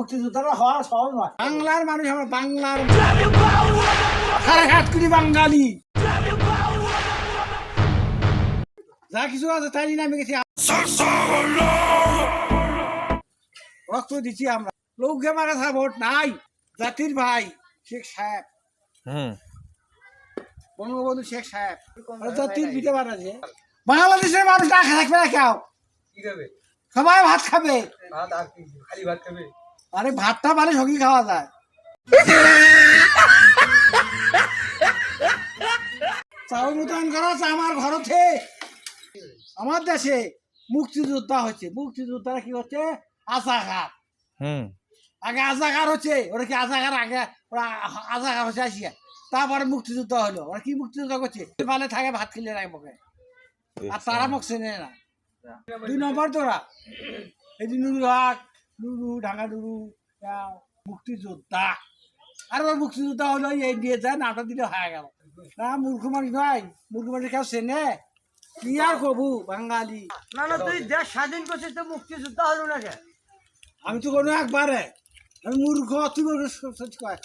মুক্তিযোদ্ধারা হওয়া সহজ নয়। বাংলার মানুষ আমরা বাংলার সাড়ে সাত কোটি বাঙালি। যা কিছু আছে তাই নিয়ে আমি গেছি। রক্ত দিচ্ছি আমরা। লোককে মারা ভোট নাই। জাতির ভাই শেখ সাহেব। হুম। বঙ্গবন্ধু শেখ সাহেব। জাতির পিঠে বাংলাদেশের মানুষ না খেয়ে থাকবে না কেউ। সবাই ভাত খাবে। ভাত আর খালি ভাত খাবে? আরে ভাতটা মানে সঙ্গী খাওয়া যায়। চাউল মোতায়েন করা আমার ঘরতে। আমার দেশে মুক্তিযোদ্ধা হচ্ছে। মুক্তিযোদ্ধারা কি হচ্ছে? আজাঘাত। হুম। আগে আজাঘার হচ্ছে ওরা কি আজাঘার আগে ওরা আজাঘার হচ্ছে আসিয়া। তারপরে মুক্তিযুদ্ধ হলো। ওরা কি মুক্তিযুদ্ধ করছে? পালে থাকে ভাত খেলে রাখে মুখে। আর তারা মুখ চেনে না। দুই নম্বর তোরা। এই নুরু হক ঢাকা নুরু মুক্তিযোদ্ধা। আর ওর মুক্তিযোদ্ধা হলো এই দিয়ে যায় নাটক দিলে হয়ে গেল। না মূর্খ মানুষ নয় মূর্খ মানুষ কেউ চেনে? কি আর কবু বাঙালি? না না তুই দেশ স্বাধীন করছিস তো মুক্তিযোদ্ধা হলো না কে আমি তো কোনো একবারে আমি মূর্খ তুই কয়।